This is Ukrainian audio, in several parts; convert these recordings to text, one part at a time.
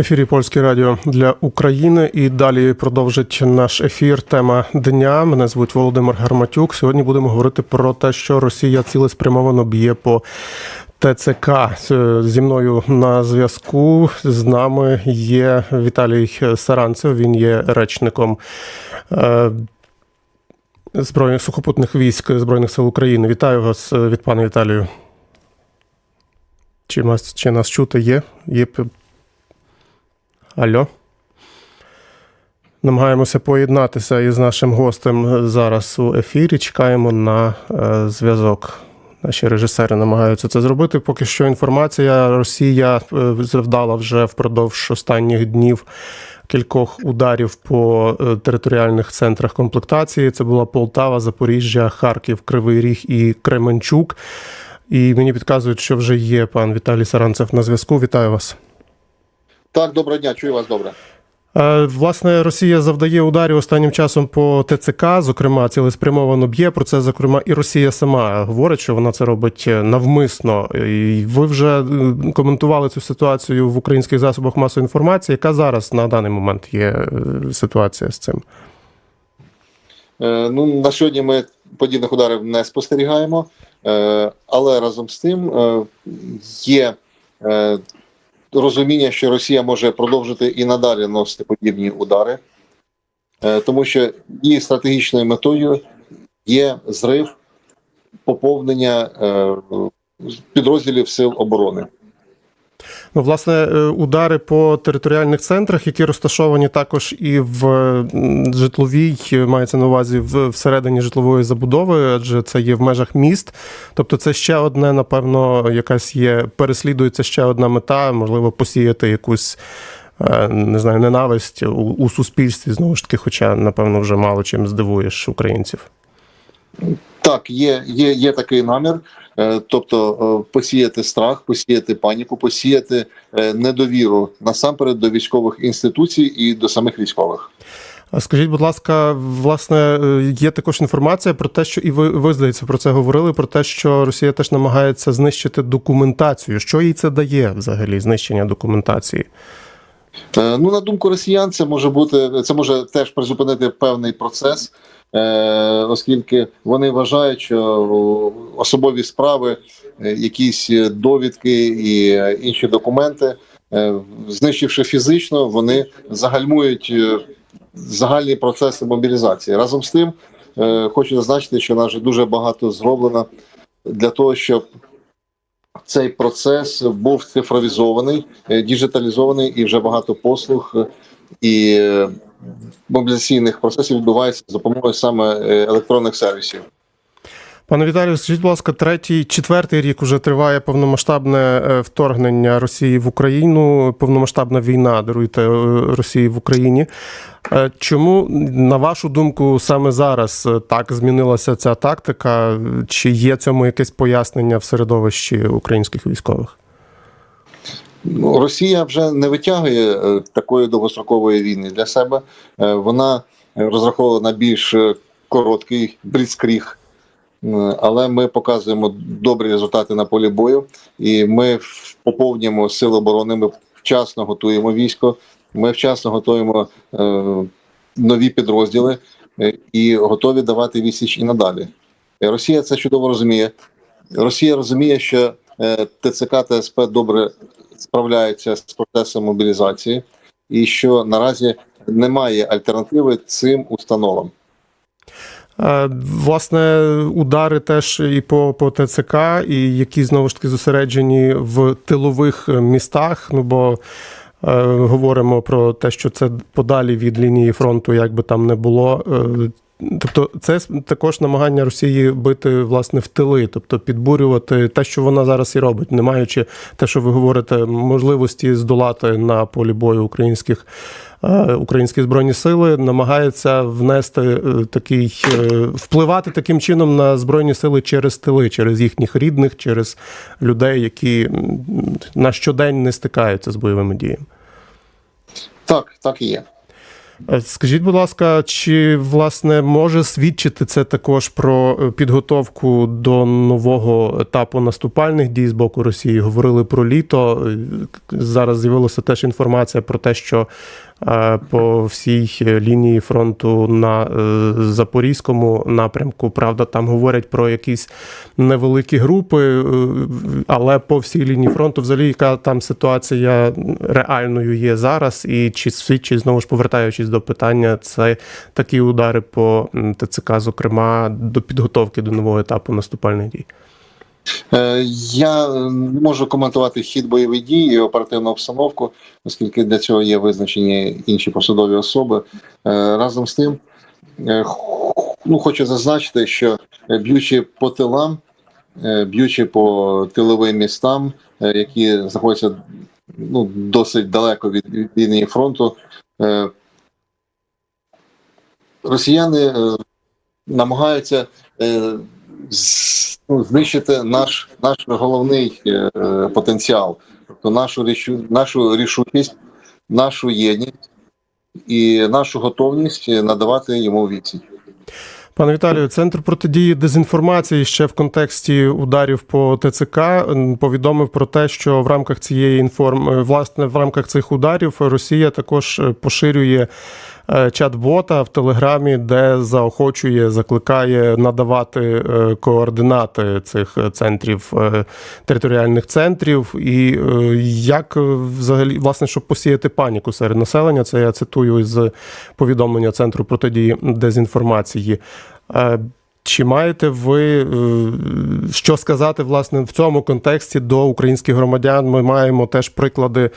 ефірі Польське радіо для України. І далі продовжить наш ефір. Тема дня. Мене звуть Володимир Гарматюк. Сьогодні будемо говорити про те, що Росія цілеспрямовано б'є по ТЦК. Зі мною на зв'язку з нами є Віталій Саранцев. Він є речником. е, Збройних сухопутних військ Збройних сил України. Вітаю вас е, від пана Віталію. Чи нас, чи нас чути є? Є Алло. Намагаємося поєднатися із нашим гостем зараз у ефірі. Чекаємо на е, зв'язок. Наші режисери намагаються це зробити. Поки що інформація Росія е, завдала вже впродовж останніх днів кількох ударів по е, територіальних центрах комплектації. Це була Полтава, Запоріжжя, Харків, Кривий Ріг і Кременчук. І мені підказують, що вже є пан Віталій Саранцев на зв'язку. Вітаю вас. Так, доброго дня, чую вас добре. Е, Власне, Росія завдає ударів останнім часом по ТЦК, зокрема, цілеспрямовано б'є. Про це, зокрема, і Росія сама говорить, що вона це робить навмисно. І ви вже е, коментували цю ситуацію в українських засобах масової інформації. Яка зараз на даний момент є е, ситуація з цим? Е, ну, на сьогодні ми подібних ударів не спостерігаємо, е, але разом з тим е, є е, розуміння, що Росія може продовжити і надалі носити подібні удари, е, тому що її стратегічною метою є зрив поповнення е, підрозділів сил оборони. Ну, власне, е, удари по територіальних центрах, які розташовані також і в житловій, е, мається на увазі в- всередині житлової забудови, адже це є в межах міст. Тобто, це ще одне, напевно, якась є, переслідується ще одна мета, можливо, посіяти якусь. е, Не знаю, ненависть у, суспільстві знову ж таки, хоча, напевно, вже мало чим здивуєш українців. Так, є, є, є такий намір, тобто е, посіяти страх, посіяти паніку, посіяти е, недовіру насамперед до військових інституцій і до самих військових. Скажіть, будь ласка, власне, е, є також інформація про те, що і ви, ви здається, про це говорили, про те, що Росія теж намагається знищити документацію. Що їй це дає взагалі знищення документації? Е, Ну, на думку росіян, це може бути це може теж призупинити певний процес, е, оскільки вони вважають, що особові справи, е, якісь довідки і е, інші документи, е, знищивши фізично, вони загальмують е, загальні процеси мобілізації. Разом з тим, е, хочу зазначити, що нас дуже багато зроблено для того, щоб цей процес був цифровізований, е, діджиталізований, і вже багато послуг е, і е, мобілізаційних процесів відбувається за допомогою саме е, електронних сервісів. Пане Віталію, скажіть, будь ласка, третій, четвертий рік уже триває повномасштабне е, вторгнення Росії в Україну, повномасштабна війна, даруйте е, Росії в Україні. Чому, на вашу думку, саме зараз так змінилася ця тактика? Чи є цьому якесь пояснення в середовищі українських військових? Ну, Росія вже не витягує е, такої довгострокової війни для себе. Е, Вона розраховувала на більш е, короткий бліцкріг. Але ми показуємо добрі результати на полі бою, і ми поповнюємо сили оборони. Ми вчасно готуємо військо. Ми вчасно готуємо нові підрозділи і готові давати відсіч і надалі. Росія це чудово розуміє. Росія розуміє, що ТЦК та СП добре справляються з процесом мобілізації, і що наразі немає альтернативи цим установам. Е, Власне, удари теж і по, по ТЦК, і які знову ж таки зосереджені в тилових містах. Ну бо е, говоримо про те, що це подалі від лінії фронту, як би там не було. Е, Тобто, це також намагання Росії бити власне в тили, тобто підбурювати те, що вона зараз і робить, не маючи те, що ви говорите, можливості здолати на полі бою українських е, українські збройні сили, намагається внести е, такий е, впливати таким чином на збройні сили через тили, через їхніх рідних, через людей, які на щодень не стикаються з бойовими діями. Так, так і є. Е, Скажіть, будь ласка, чи власне може свідчити це також про е, підготовку до нового етапу наступальних дій з боку Росії? Говорили про літо. Е, Зараз з'явилася теж інформація про те, що по всій лінії фронту на е, запорізькому напрямку, правда, там говорять про якісь невеликі групи, е, але по всій лінії фронту, взагалі, яка там ситуація реальною є зараз, і чи свідчить, знову ж повертаючись до питання, це такі удари по ТЦК, зокрема, до підготовки до нового етапу наступальних дій. Е, Я не можу коментувати хід бойових дій і оперативну обстановку, оскільки для цього є визначені інші посадові особи. Е, Разом з тим, е, ну, хочу зазначити, що б'ючи по тилам, б'ючи по тиловим містам, які знаходяться ну, досить далеко від від лінії фронту, росіяни намагаються ну, знищити наш, наш головний е, потенціал, тобто нашу рішу, нашу рішучість, нашу єдність і нашу готовність надавати йому відсіч. Пане Віталію, центр протидії дезінформації ще в контексті ударів по ТЦК повідомив про те, що в рамках цієї інформ... е, власне в рамках цих ударів Росія також е, поширює чат-бота в Телеграмі, де заохочує, закликає надавати е, координати цих е, центрів е, територіальних центрів. І е, як е, взагалі власне, щоб посіяти паніку серед населення, це я цитую із повідомлення центру протидії дезінформації. Е, Чи маєте ви е, що сказати власне в цьому контексті до українських громадян? Ми маємо теж приклади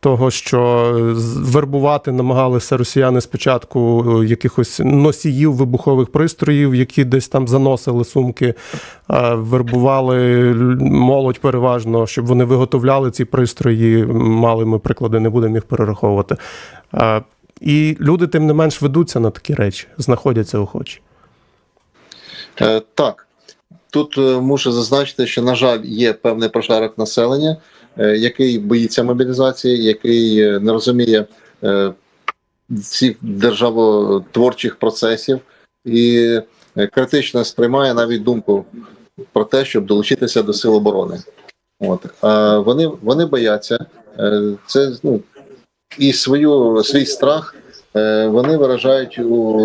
того, що вербувати намагалися росіяни спочатку е, якихось носіїв вибухових пристроїв, які десь там заносили сумки, е, вербували молодь переважно, щоб вони виготовляли ці пристрої. Мали ми приклади, не будемо їх перераховувати. Е, І люди, тим не менш, ведуться на такі речі, знаходяться охочі. Е, Так, тут е, мушу зазначити, що, на жаль, є певний прошарок населення, е, який боїться мобілізації, який не розуміє цих державотворчих процесів і критично сприймає навіть думку про те, щоб долучитися до сил оборони. От. А вони, вони бояться. Це ну, і свою, свій страх вони виражають у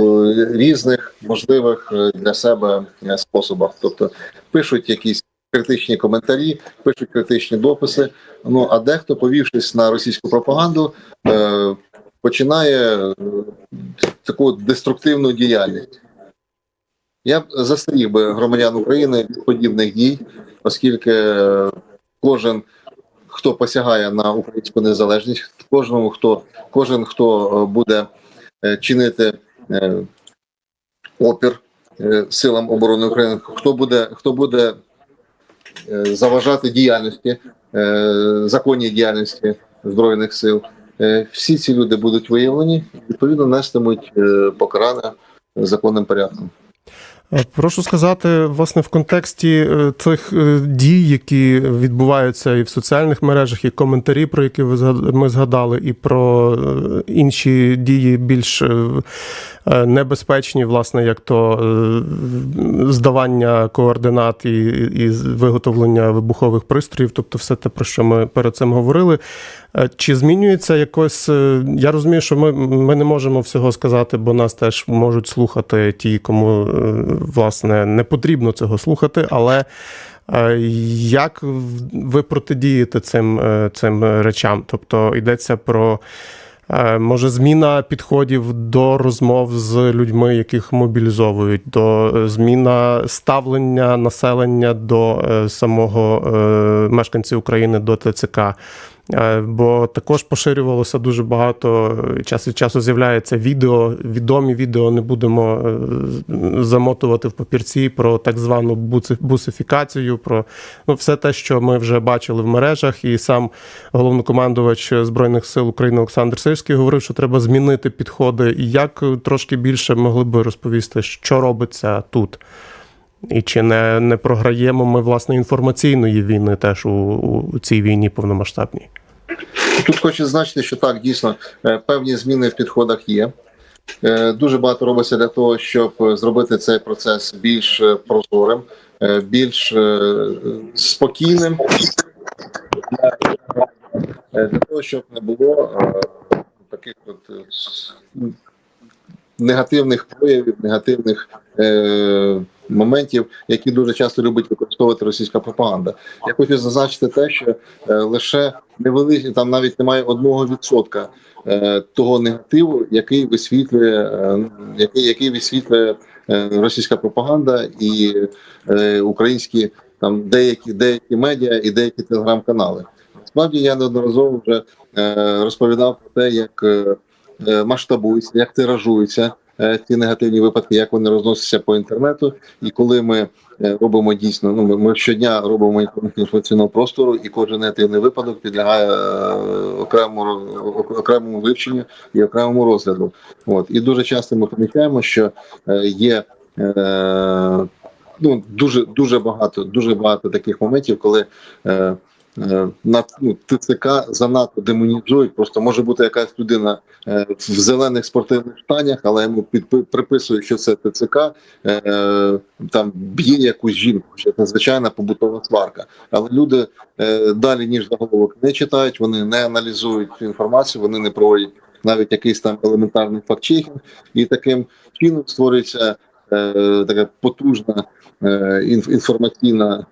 різних можливих е, для себе е, способах. Тобто пишуть якісь критичні коментарі, пишуть критичні дописи. Ну а дехто, повівшись на російську пропаганду, е, починає е, таку деструктивну діяльність. Я б застеріг би громадян України від подібних дій, оскільки е, кожен, хто посягає на українську незалежність, кожному хто кожен, хто е, буде е, чинити е, опір е, силам оборони України, хто буде, хто буде е, заважати діяльності, е, законній діяльності збройних сил, е, всі ці люди будуть виявлені, відповідно нестимуть е, покарання законним порядком. Е, Прошу сказати, власне, в контексті е, цих е, дій, які відбуваються і в соціальних мережах, і коментарі, про які ми згадали, і про інші дії більш небезпечні, власне, як то е, здавання координат і, і виготовлення вибухових пристроїв, тобто все те, про що ми перед цим говорили. Е, Чи змінюється якось? е, Я розумію, що ми, ми не можемо всього сказати, бо нас теж можуть слухати ті, кому е, власне не потрібно цього слухати. Але е, як ви протидієте цим, е, цим речам? Тобто йдеться про. Е, Може, зміна підходів до розмов з людьми, яких мобілізовують, до е, зміна ставлення населення до е, самого мешканців України до ТЦК. Е, Бо також поширювалося дуже багато час від часу з'являється відео, відомі відео не будемо е, замотувати в папірці про так звану бусифікацію, про ну, все те, що ми вже бачили в мережах, і сам головнокомандувач Збройних сил України Олександр Сирський говорив, що треба змінити підходи. І як трошки більше могли би розповісти, що робиться тут? І чи не, не програємо ми власне інформаційної війни теж у, у цій війні повномасштабній? Тут хочу зазначити, що так, дійсно, е, певні зміни в підходах є. Е, Дуже багато робиться для того, щоб е, зробити цей процес більш прозорим, більш спокійним для, того, щоб не було таких от негативних проявів, негативних моментів, які дуже часто любить використовувати російська пропаганда. Я хочу зазначити те, що е, лише невеликі, там навіть немає одного відсотка е, того негативу, який висвітлює, е, який, який висвітлює російська пропаганда і українські там деякі деякі медіа і деякі телеграм-канали. Справді я неодноразово вже розповідав про те, як е, як тиражуються е, ці негативні випадки, як вони розносяться по інтернету. І коли ми е, робимо дійсно, ну ми, щодня робимо інформаційного простору, і кожен негативний випадок підлягає е, окремому ок- окремому вивченню і окремому розгляду. От і дуже часто ми помічаємо, що е, є. Е, Ну, дуже дуже багато, дуже багато таких моментів, коли е, е, на ну, ТЦК занадто демонізують. Просто може бути якась людина е, в зелених спортивних штанях, але йому підпи- приписують, що це ТЦК, е, там б'є якусь жінку, що це звичайна побутова сварка. Але люди е, далі ніж заголовок не читають, вони не аналізують цю інформацію, вони не проводять навіть якийсь там елементарний фактчекінг, і таким чином створюється е, така потужна е, інформаційна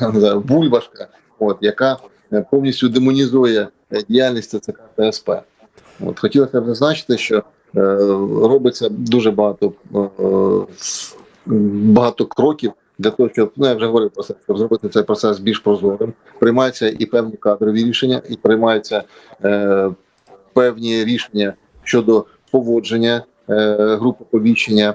е, бульбашка, от яка е, повністю демонізує е, діяльність ТЦК та СП. От хотілося б зазначити, що е, робиться дуже багато е, багато кроків для того, щоб ну я вже говорив про це, щоб зробити цей процес більш прозорим. Приймаються і певні кадрові рішення, і приймаються е, певні рішення щодо поводження е, групи повіщення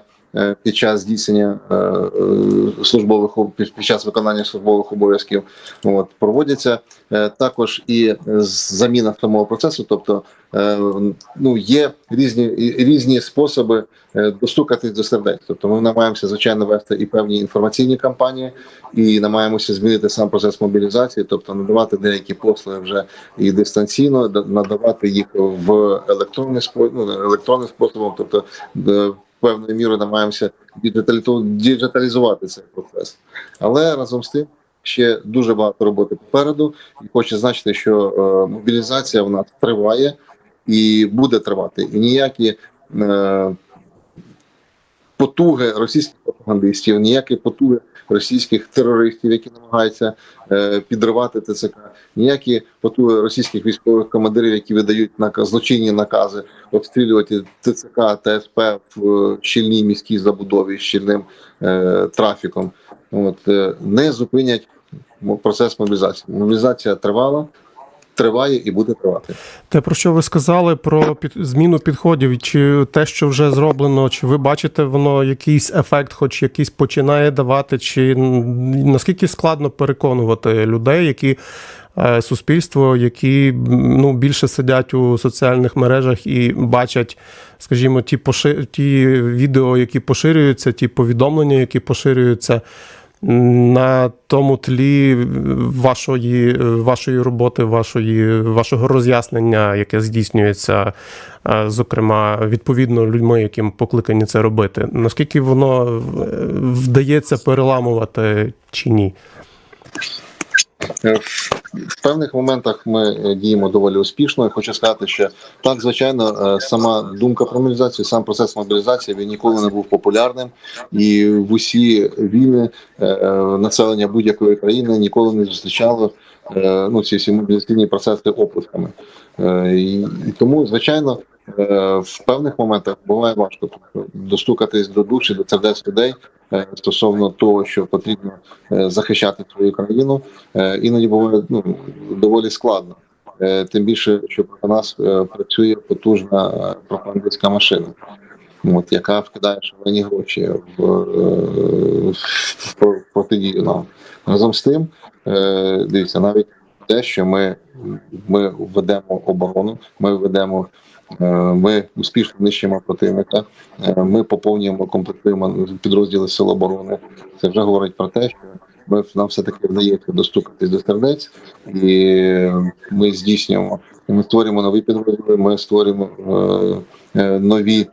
під час здійснення е, е, службових під час виконання службових обов'язків. От проводяться е, також і заміна самого процесу, тобто е, ну є різні різні способи е, достукатись до сердець. Тобто ми намагаємося звичайно вести і певні інформаційні кампанії, і намагаємося змінити сам процес мобілізації, тобто надавати деякі послуги вже і дистанційно, да- надавати їх в електронний спо- ну, електронним способом, тобто певною мірою намагаємося діджиталізу- діджиталізувати цей процес. Але разом з тим ще дуже багато роботи попереду, і хочу зазначити, що е, мобілізація в нас триває і буде тривати. І ніякі е, потуги російських пропагандистів, ніякі потуги російських терористів, які намагаються е, підривати ТЦК, ніякі потуги російських військових командирів, які видають наказ, злочинні накази обстрілювати ТЦК та СП в е, щільній міській забудові щільним е, трафіком. От е, не зупинять процес мобілізації. Мобілізація тривала, триває і буде тривати. Те, про що ви сказали про під, зміну підходів, чи те, що вже зроблено, чи ви бачите, воно якийсь ефект, хоч якийсь починає давати, чи наскільки складно переконувати людей, які е, суспільство, які ну, більше сидять у соціальних мережах і бачать, скажімо, ті, поши... ті відео, які поширюються, ті повідомлення, які поширюються. На тому тлі вашої, вашої роботи, вашої, вашого роз'яснення, яке здійснюється, е, зокрема, відповідно людьми, яким покликані це робити. Наскільки воно е, вдається переламувати чи ні? Е, В певних моментах ми е, діємо доволі успішно. І хочу сказати, що так, звичайно, е, сама думка про мобілізацію, сам процес мобілізації він ніколи не був популярним, і в усі війни населення будь-якої країни ніколи не зустрічало ну, ці всі мобілізаційні процеси оплесками. Е, І, тому, звичайно, в певних моментах буває важко достукатись до душі, до сердець людей е, стосовно того, що потрібно е, захищати свою країну. Е, іноді буває ну, доволі складно. Е, Тим більше, що проти нас е, працює потужна е, пропагандистська машина, от, яка вкидає шалені гроші в, е, в про- протидію нам. Разом з тим, е, дивіться, навіть те, що ми, ми ведемо оборону, ми ведемо. Е, Ми успішно нищимо противника, е, ми поповнюємо, комплектуємо підрозділи Сил оборони. Це вже говорить про те, що ми нам все таки вдається достукатись до сердець, і ми здійснюємо. Ми створюємо нові підрозділи, ми створюємо е, е, нові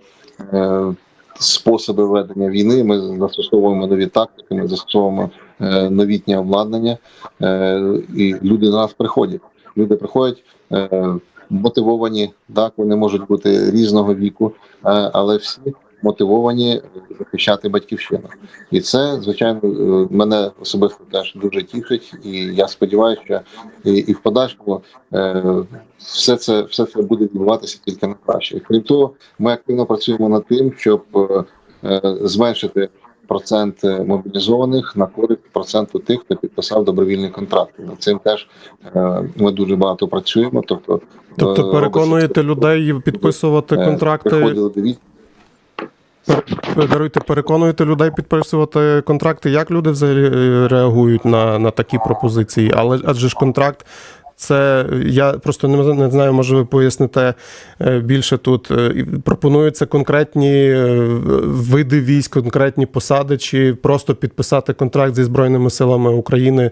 е, способи ведення війни. Ми застосовуємо нові тактики, ми застосовуємо е, новітнє обладнання, е, і люди до нас приходять. Люди приходять. Е, Мотивовані, так вони можуть бути різного віку, е, але всі мотивовані захищати батьківщину. І це, звичайно, е, мене особисто теж дуже тішить, і я сподіваюся, що і, і в подальшому е, все це все це буде відбуватися тільки на краще. Крім того, ми активно працюємо над тим, щоб зменшити процент е, мобілізованих на користь проценту тих, хто підписав добровільний контракт. Над цим теж е, ми дуже багато працюємо. Тобто, Тобто е, переконуєте робиться- людей підписувати контракти. Даруйте, переконуєте людей підписувати контракти. Як люди взагалі реагують на, на такі пропозиції? Але адже ж контракт. Це я просто не, знаю, може ви поясните е, більше тут. Е, Пропонуються конкретні е, види військ, конкретні посади, чи просто підписати контракт зі Збройними силами України,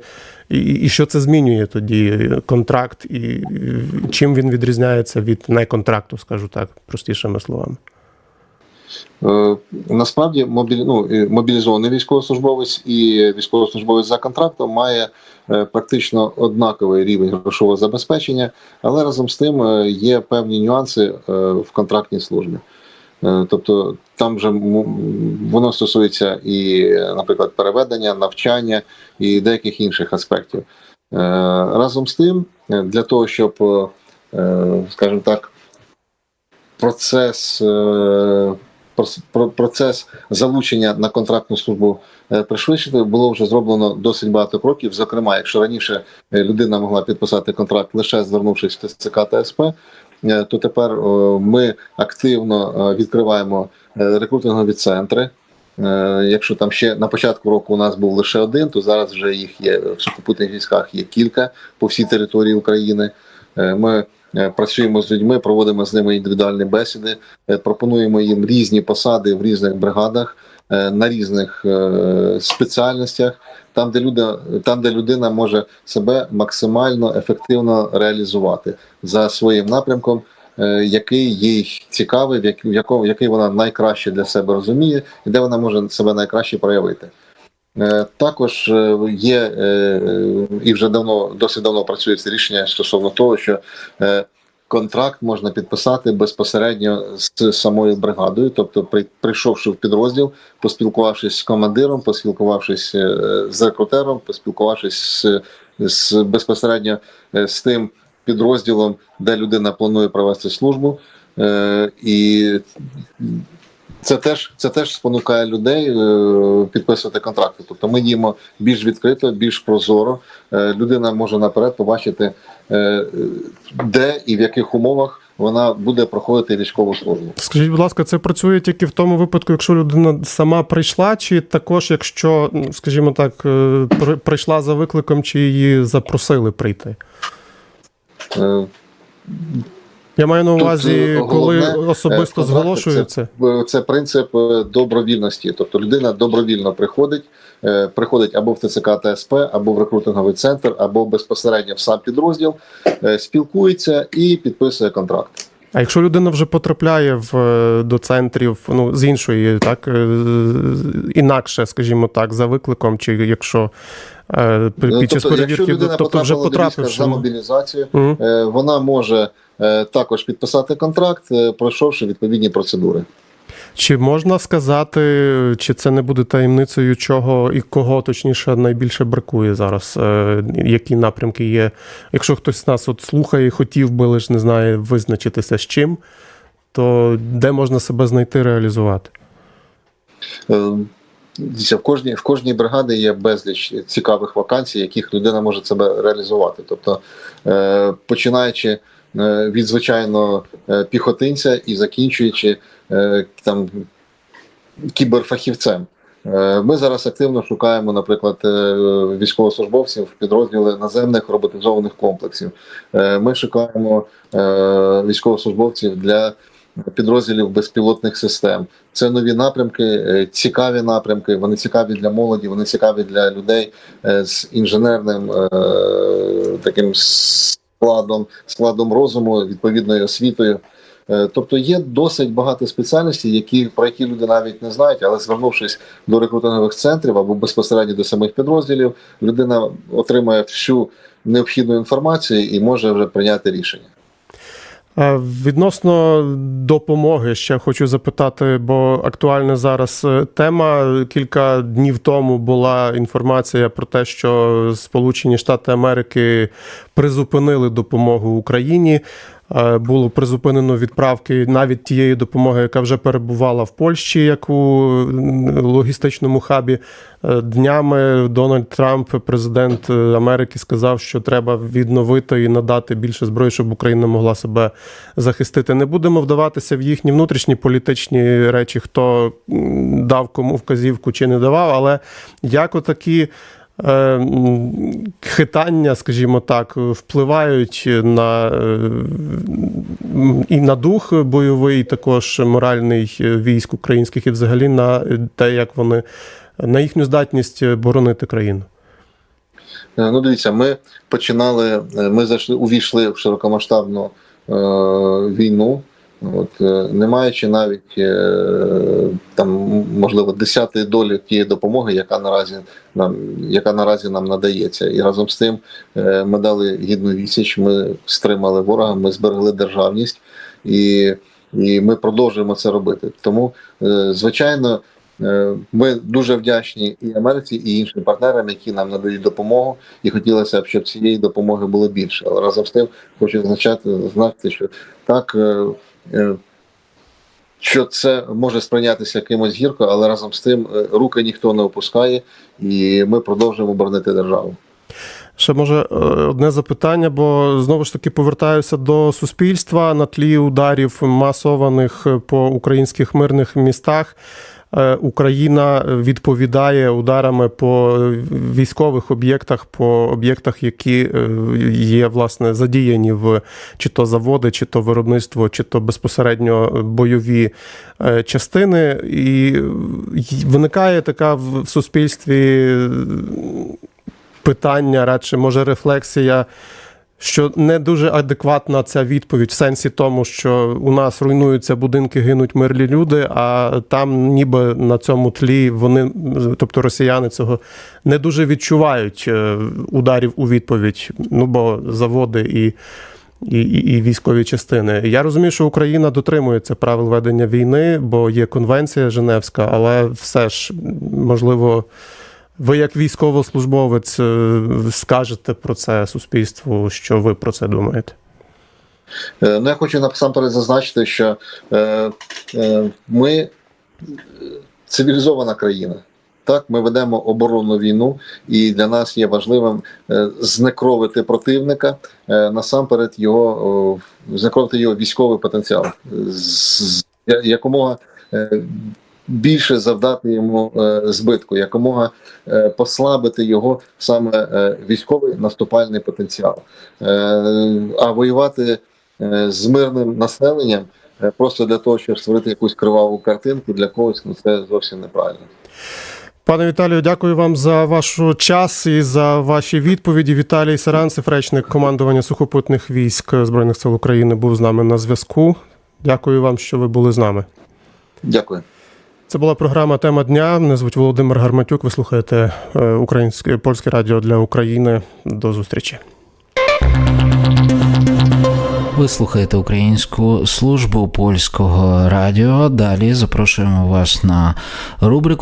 і, і що це змінює тоді контракт, і, і чим він відрізняється від неконтракту, скажу так, простішими словами. Насправді мобілі... ну, мобілізований військовослужбовець і військовослужбовець за контрактом має практично однаковий рівень грошового забезпечення, але разом з тим е, є певні нюанси е, в контрактній службі. Е, Тобто там вже воно стосується і, е, наприклад, переведення, навчання і деяких інших аспектів. Е, Разом з тим, е, для того, щоб, е, е, скажімо так, процес, е, процес залучення на контрактну службу е, пришвидшити було вже зроблено досить багато кроків. Зокрема, якщо раніше е, людина могла підписати контракт лише звернувшись в ТЦК та СП, е, то тепер ми активно відкриваємо рекрутингові центри. Якщо там ще на початку року у нас був лише один, то зараз вже їх є в сухопутних військах є кілька по всій території України. Ми працюємо з людьми, проводимо з ними індивідуальні бесіди, е, пропонуємо їм різні посади в різних бригадах е, на різних е, спеціальностях, там, де люди, там, де людина може себе максимально ефективно реалізувати за своїм напрямком. е, Який їй цікавий, в якому який вона найкраще для себе розуміє, і де вона може себе найкраще проявити. Е, Також е, є е, і вже давно досить давно працюється рішення стосовно того, що контракт можна підписати безпосередньо з самою бригадою, тобто при- прийшовши в підрозділ, поспілкувавшись з командиром, поспілкувавшись з рекрутером, поспілкувавшись з, з безпосередньо з тим підрозділом, де людина планує провести службу. І це теж це теж спонукає людей е, підписувати контракти. Тобто ми діємо більш відкрито, більш прозоро. Е, людина може наперед побачити, е, де і в яких умовах вона буде проходити військову службу. Скажіть, будь ласка, це працює тільки в тому випадку, якщо людина сама прийшла, чи також, якщо, ну, скажімо так, при- прийшла за викликом, чи її запросили прийти? Е, Я маю на увазі, Тут коли головне, особисто е, контракти зголошується. Е, Це принцип е, добровільності. Тобто людина добровільно приходить, е, приходить або в ТЦК ТСП, або в рекрутинговий центр, або безпосередньо в сам підрозділ, е, спілкується і підписує контракт. А якщо людина вже потрапляє в, е, до центрів ну, з іншої, так, е, інакше, скажімо так, за викликом, чи якщо е, під під час Тобто, якщо людина тобто вже до потрапивши. за мобілізацію, Мгм. е, вона може також підписати контракт, пройшовши відповідні процедури. Чи можна сказати, чи це не буде таємницею, чого і кого точніше найбільше бракує зараз? Е, Які напрямки є? Якщо хтось з нас от слухає і хотів би лише не знає визначитися з чим, то де можна себе знайти, реалізувати? Е, В кожній, в кожній бригаді є безліч цікавих вакансій, яких людина може себе реалізувати. Тобто, е, починаючи від звичайного е, піхотинця і закінчуючи е, там кіберфахівцем. Е, Ми зараз активно шукаємо, наприклад, е, військовослужбовців в підрозділи наземних роботизованих комплексів. Е, Ми шукаємо е, військовослужбовців для підрозділів безпілотних систем. Це нові напрямки, е, цікаві напрямки. Вони цікаві для молоді, вони цікаві для людей е, з інженерним е, таким складом, складом розуму, відповідною освітою. Е, Тобто є досить багато спеціальностей, які про які люди навіть не знають, але звернувшись до рекрутингових центрів або безпосередньо до самих підрозділів, людина отримає всю необхідну інформацію і може вже прийняти рішення. Відносно допомоги, ще хочу запитати, бо актуальна зараз е, тема. Кілька днів тому була інформація про те, що Сполучені Штати Америки призупинили допомогу Україні. Е, Було призупинено відправки навіть тієї допомоги, яка вже перебувала в Польщі, як у логістичному хабі. Е, Днями Дональд Трамп, президент е, Америки, сказав, що треба відновити і надати більше зброї, щоб Україна могла себе захистити. Не будемо вдаватися в їхні внутрішні політичні речі, хто дав кому вказівку чи не давав, але як отакі. Е, Хитання, скажімо так, впливають на е, і на дух бойовий, також моральний військ українських, і взагалі на те, як вони на їхню здатність боронити країну. Е, Ну, дивіться, ми починали, ми зайшли, увійшли в широкомасштабну е, війну, от, е, не маючи навіть е, там, можливо, десятої долі тієї допомоги, яка наразі нам, яка наразі нам надається. І разом з тим е, ми дали гідну відсіч, ми стримали ворога, ми зберегли державність і, і ми продовжуємо це робити. Тому, звичайно. Ми дуже вдячні і Америці, і іншим партнерам, які нам надають допомогу, і хотілося б, щоб цієї допомоги було більше. Але разом з тим хочу зазначати, що так, що це може сприйнятися кимось гірко, але разом з тим е, руки ніхто не опускає, і ми продовжуємо боронити державу. Ще може е, одне запитання, бо знову ж таки повертаюся до суспільства на тлі ударів масованих по українських мирних містах. Е, Україна відповідає ударами по військових об'єктах, по об'єктах, які е, є власне задіяні в чи то заводи, чи то виробництво, чи то безпосередньо бойові е, частини. І виникає така в в суспільстві питання, радше, може, рефлексія, що не дуже адекватна ця відповідь в сенсі тому, що у нас руйнуються будинки, гинуть мирні люди, а там ніби на цьому тлі вони, тобто росіяни, цього не дуже відчувають е, ударів у відповідь. Ну бо заводи і. І, і, і військові частини. Я розумію, що Україна дотримується правил ведення війни, бо є конвенція Женевська, але все ж можливо, ви як військовослужбовець е, скажете про це суспільству, що ви про це думаєте? Е, Ну, я хочу насамперед зазначити, що е, е, ми цивілізована країна. Так, ми ведемо оборонну війну, і для нас є важливим е, знекровити противника, насамперед його знекровити його військовий потенціал, якомога більше завдати йому е, збитку, якомога е, послабити його саме е, військовий наступальний потенціал. Е, А воювати е, з мирним населенням е, просто для того, щоб створити якусь криваву картинку для когось, ну це зовсім неправильно. Пане Віталію, дякую вам за ваш час і за ваші відповіді. Віталій Саранцев, речник командування сухопутних військ Збройних сил України, був з нами на зв'язку. Дякую вам, що ви були з нами. Дякую. Це була програма Тема дня. Мене звуть Володимир Гарматюк. Ви слухаєте е, українське польське радіо для України. До зустрічі. Ви слухаєте українську службу польського радіо. Далі запрошуємо вас на рубрику.